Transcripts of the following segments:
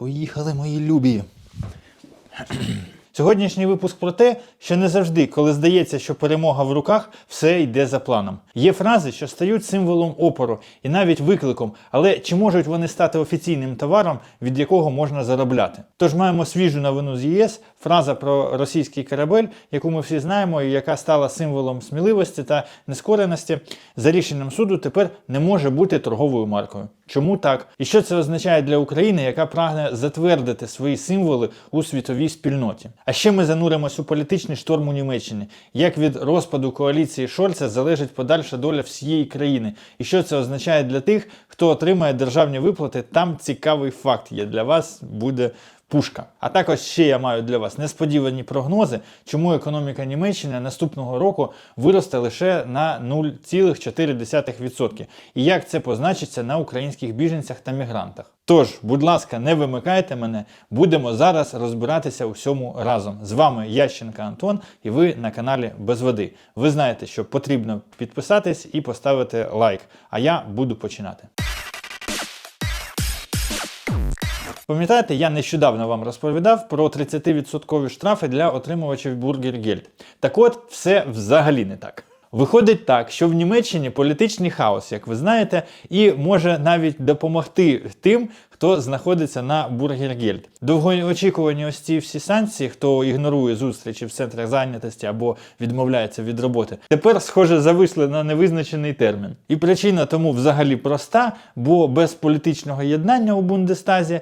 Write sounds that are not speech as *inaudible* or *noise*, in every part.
Поїхали, мої любі. Сьогоднішній випуск про те, що не завжди, коли здається, що перемога в руках, все йде за планом. Є фрази, що стають символом опору і навіть викликом, але чи можуть вони стати офіційним товаром, від якого можна заробляти? Тож маємо свіжу новину з ЄС, фраза про російський корабель, яку ми всі знаємо, і яка стала символом сміливості та нескореності, за рішенням суду тепер не може бути торговою маркою. Чому так? І що це означає для України, яка прагне затвердити свої символи у світовій спільноті? А ще ми зануримось у політичний шторм у Німеччині. Як від розпаду коаліції Шольца залежить подальша доля всієї країни, і що це означає для тих, хто отримає державні виплати? Там цікавий факт є для вас буде. Пушка. А також ще я маю для вас несподівані прогнози, чому економіка Німеччини наступного року виросте лише на 0,4%. І як це позначиться на українських біженцях та мігрантах. Тож, будь ласка, не вимикайте мене, будемо зараз розбиратися у всьому разом. З вами Ященка Антон, і ви на каналі Без Води. Ви знаєте, що потрібно підписатись і поставити лайк. А я буду починати. Пам'ятаєте, я нещодавно вам розповідав про 30% штрафи для отримувачів Geld. Так от, все взагалі не так. Виходить так, що в Німеччині політичний хаос, як ви знаєте, і може навіть допомогти тим, хто знаходиться на Бургергельд. Довгоочікувані ось ці всі санкції, хто ігнорує зустрічі в центрах зайнятості або відмовляється від роботи, тепер, схоже, зависли на невизначений термін. І причина тому взагалі проста, бо без політичного єднання у Бундестазі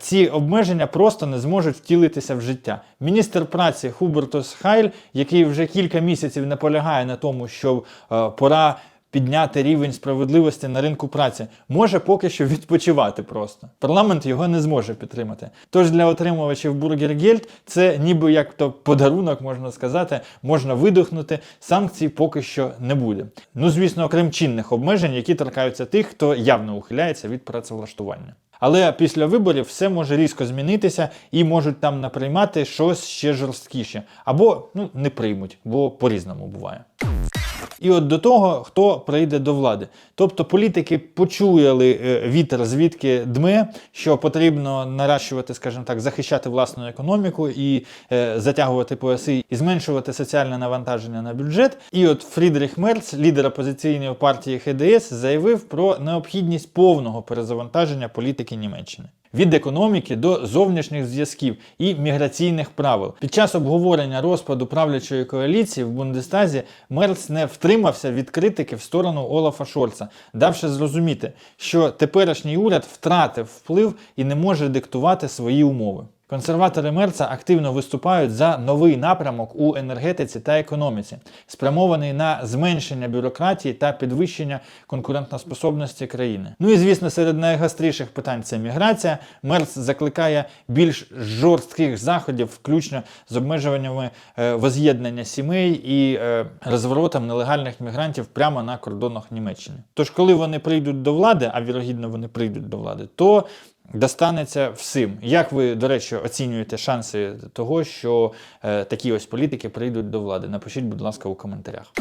ці обмеження просто не зможуть втілитися в життя. Міністр праці Хубертус Хайль, який вже кілька місяців наполягає на тому, що е, пора підняти рівень справедливості на ринку праці, може поки що відпочивати просто. Парламент його не зможе підтримати. Тож для отримувачів Бургергельд це ніби як то подарунок, можна сказати, можна видихнути. Санкцій поки що не буде. Ну, звісно, окрім чинних обмежень, які торкаються тих, хто явно ухиляється від працевлаштування. Але після виборів все може різко змінитися і можуть там наприймати щось ще жорсткіше. Або ну, не приймуть, бо по-різному буває. І от до того, хто прийде до влади. Тобто політики почуяли е, вітер, звідки дме, що потрібно наращувати, скажімо так, захищати власну економіку і е, затягувати пояси, і зменшувати соціальне навантаження на бюджет. І от Фрідріх Мерц, лідер опозиційної партії ХДС, заявив про необхідність повного перезавантаження політики Німеччини. Від економіки до зовнішніх зв'язків і міграційних правил під час обговорення розпаду правлячої коаліції в Бундестазі Мерц не втримався від критики в сторону Олафа Шольца, давши зрозуміти, що теперішній уряд втратив вплив і не може диктувати свої умови. Консерватори Мерца активно виступають за новий напрямок у енергетиці та економіці, спрямований на зменшення бюрократії та підвищення конкурентоспособності країни. Ну і звісно, серед найгостріших питань це міграція. Мерц закликає більш жорстких заходів, включно з обмежуваннями е, воз'єднання сімей і е, розворотом нелегальних мігрантів прямо на кордонах Німеччини. Тож, коли вони прийдуть до влади, а вірогідно вони прийдуть до влади, то достанеться всім. Як ви, до речі, оцінюєте шанси того, що е, такі ось політики прийдуть до влади? Напишіть, будь ласка, у коментарях.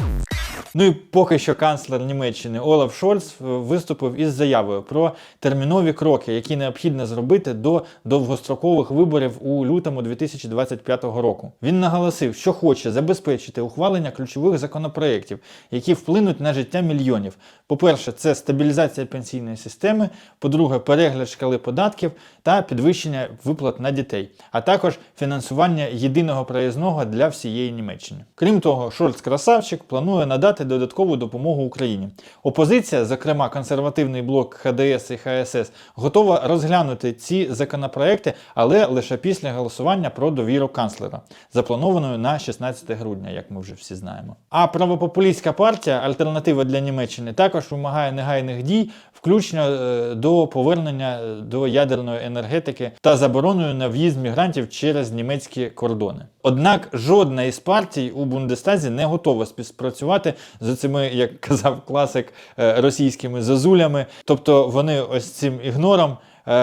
Ну і поки що канцлер Німеччини Олаф Шольц е, виступив із заявою про термінові кроки, які необхідно зробити до довгострокових виборів у лютому 2025 року. Він наголосив, що хоче забезпечити ухвалення ключових законопроєктів, які вплинуть на життя мільйонів. По-перше, це стабілізація пенсійної системи, по-друге, перегляд шкали податків та підвищення виплат на дітей, а також фінансування єдиного проїзного для всієї Німеччини. Крім того, Шольц красавчик планує надати додаткову допомогу Україні. Опозиція, зокрема консервативний блок ХДС і ХСС, готова розглянути ці законопроекти, але лише після голосування про довіру канцлера, запланованою на 16 грудня, як ми вже всі знаємо. А правопопулістська партія Альтернатива для Німеччини також вимагає негайних дій, включно е, до повернення е, до ядерної енергетики та забороною на в'їзд мігрантів через німецькі кордони. Однак жодна із партій у Бундестазі не готова співпрацювати з цими, як казав класик, е, російськими зазулями. Тобто вони ось цим ігнором. Е,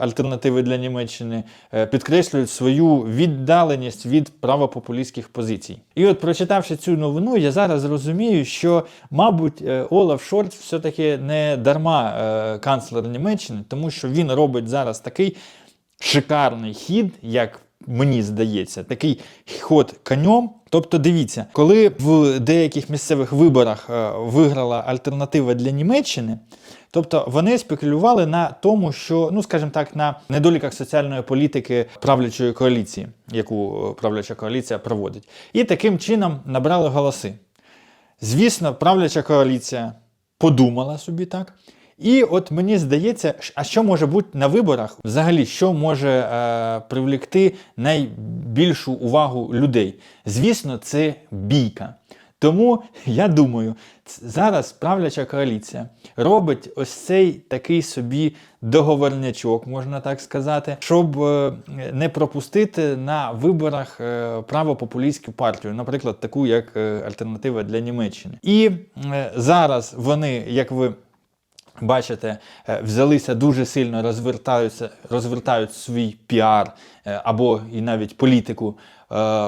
Альтернативи для Німеччини е, підкреслюють свою віддаленість від правопопулістських позицій. І от, прочитавши цю новину, я зараз розумію, що, мабуть, е, Олаф Шольц все-таки не дарма канцлер Німеччини, тому що він робить зараз такий шикарний хід, як мені здається, такий ход конем. Тобто, дивіться, коли в деяких місцевих виборах виграла альтернатива для Німеччини, тобто вони спекулювали на тому, що, ну скажімо так, на недоліках соціальної політики правлячої коаліції, яку е, правляча коаліція проводить, і таким чином набрали голоси. Звісно, правляча коаліція подумала собі так. І от мені здається, а що може бути на виборах? Взагалі, що може е, привлекти найбільшу увагу людей? Звісно, це бійка. Тому я думаю, зараз правляча коаліція робить ось цей такий собі договорнячок, можна так сказати, щоб е, не пропустити на виборах е, правопопулістську партію, наприклад, таку як е, альтернатива для Німеччини. І зараз вони, як ви бачите, взялися дуже сильно розвертаються, розвертають свій піар або і навіть політику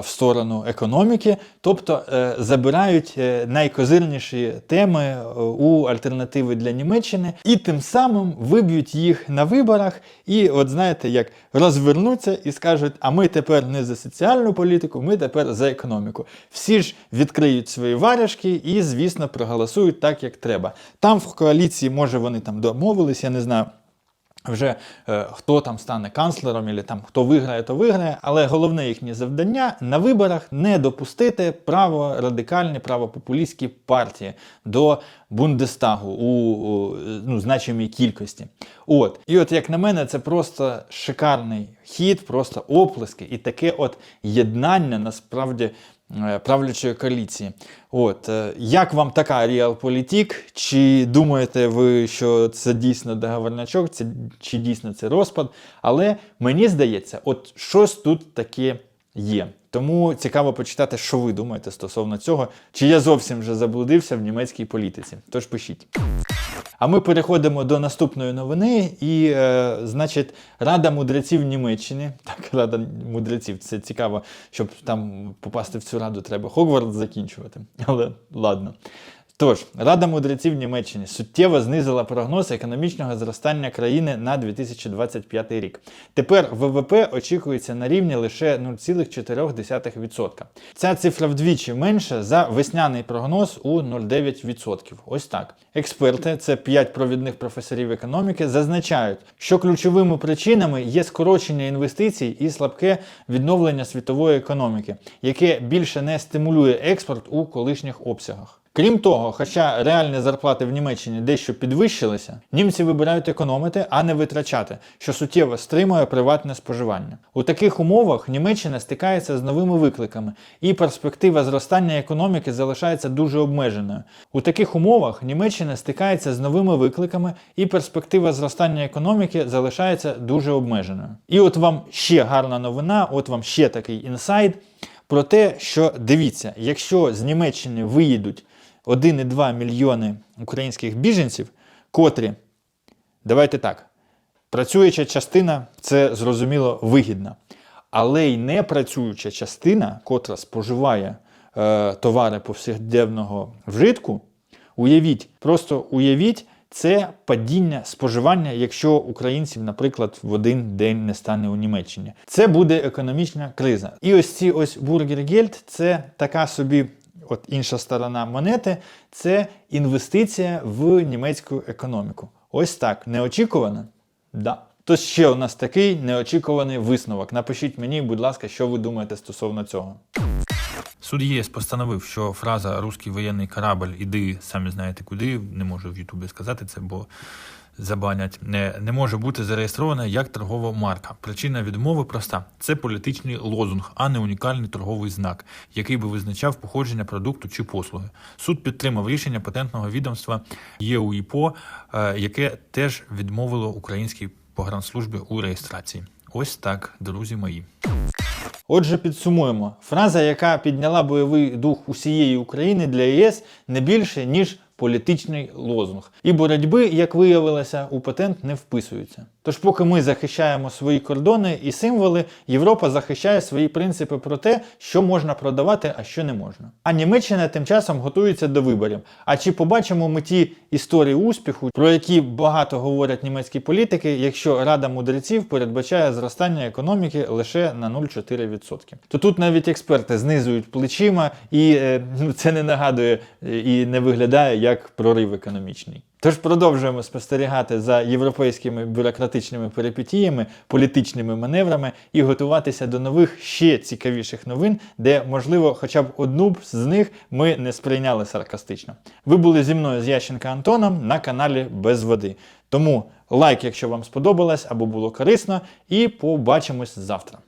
в сторону економіки, тобто е, забирають е, найкозирніші теми е, у альтернативи для Німеччини і тим самим виб'ють їх на виборах. І, от знаєте, як розвернуться і скажуть: а ми тепер не за соціальну політику, ми тепер за економіку. Всі ж відкриють свої варяшки і, звісно, проголосують так, як треба. Там в коаліції, може, вони там домовились, я не знаю. Вже е, хто там стане канцлером, або там хто виграє, то виграє. Але головне їхнє завдання на виборах не допустити праворадикальні, правопопулістські партії до Бундестагу у, у ну, значимій кількості. От. І от, як на мене, це просто шикарний хід, просто оплески і таке от єднання насправді правлячої коаліції. От е, як вам така реалполітік? Чи думаєте ви, що це дійсно договорнячок, це чи дійсно це розпад? Але мені здається, от щось тут таке є. Тому цікаво почитати, що ви думаєте стосовно цього, чи я зовсім вже заблудився в німецькій політиці. Тож пишіть. А ми переходимо до наступної новини. І, е, значить, Рада мудреців Німеччини. *laughs* Так, Рада мудреців, це цікаво, щоб там попасти в цю раду, треба Хогвартс закінчувати. Але ладно. Тож, Рада мудреців Німеччини суттєво знизила прогноз економічного зростання країни на 2025 рік. Тепер ВВП очікується на рівні лише 0,4%. Ця цифра вдвічі менша за весняний прогноз у 0,9%. Ось так. Експерти, це 5 провідних професорів економіки, зазначають, що ключовими причинами є скорочення інвестицій і слабке відновлення світової економіки, яке більше не стимулює експорт у колишніх обсягах. Крім того, хоча реальні зарплати в Німеччині дещо підвищилися, німці вибирають економити, а не витрачати, що суттєво стримує приватне споживання. У таких умовах Німеччина стикається з новими викликами, і перспектива зростання економіки залишається дуже обмеженою. У таких умовах Німеччина стикається з новими викликами, і перспектива зростання економіки залишається дуже обмеженою. І от вам ще гарна новина, от вам ще такий інсайд про те, що дивіться, якщо з Німеччини виїдуть 1,2 мільйони українських біженців, котрі, давайте так, працююча частина це зрозуміло вигідна. Але й непрацююча частина, котра споживає е, товари повсякденного вжитку, уявіть, просто уявіть, це падіння споживання, якщо українців, наприклад, в один день не стане у Німеччині. Це буде економічна криза. І ось ці ось бургергельд це така собі. От інша сторона монети це інвестиція в німецьку економіку. Ось так. Неочікувано? Да. То ще у нас такий неочікуваний висновок. Напишіть мені, будь ласка, що ви думаєте стосовно цього. Суд ЄС постановив, що фраза Руський воєнний корабль іди самі знаєте куди, не можу в Ютубі сказати це, бо забанять, не, не може бути зареєстрована як торгова марка. Причина відмови проста: це політичний лозунг, а не унікальний торговий знак, який би визначав походження продукту чи послуги. Суд підтримав рішення патентного відомства ЄУІПО, е, яке теж відмовило українській погранслужбі у реєстрації. Ось так, друзі мої. Отже, підсумуємо. Фраза, яка підняла бойовий дух усієї України для ЄС, не більше, ніж політичний лозунг. І боротьби, як виявилося, у патент не вписуються. Тож, поки ми захищаємо свої кордони і символи, Європа захищає свої принципи про те, що можна продавати, а що не можна. А Німеччина тим часом готується до виборів. А чи побачимо ми ті історії успіху, про які багато говорять німецькі політики, якщо Рада мудреців передбачає зростання економіки лише на 0,4%? То тут навіть експерти знизують плечима, і е, ну, це не нагадує і не виглядає як прорив економічний. Тож продовжуємо спостерігати за європейськими бюрократичними перипетіями, політичними маневрами і готуватися до нових ще цікавіших новин, де, можливо, хоча б одну б з них ми не сприйняли саркастично. Ви були зі мною з Ященка Антоном на каналі Без води. Тому лайк, якщо вам сподобалось або було корисно, і побачимось завтра.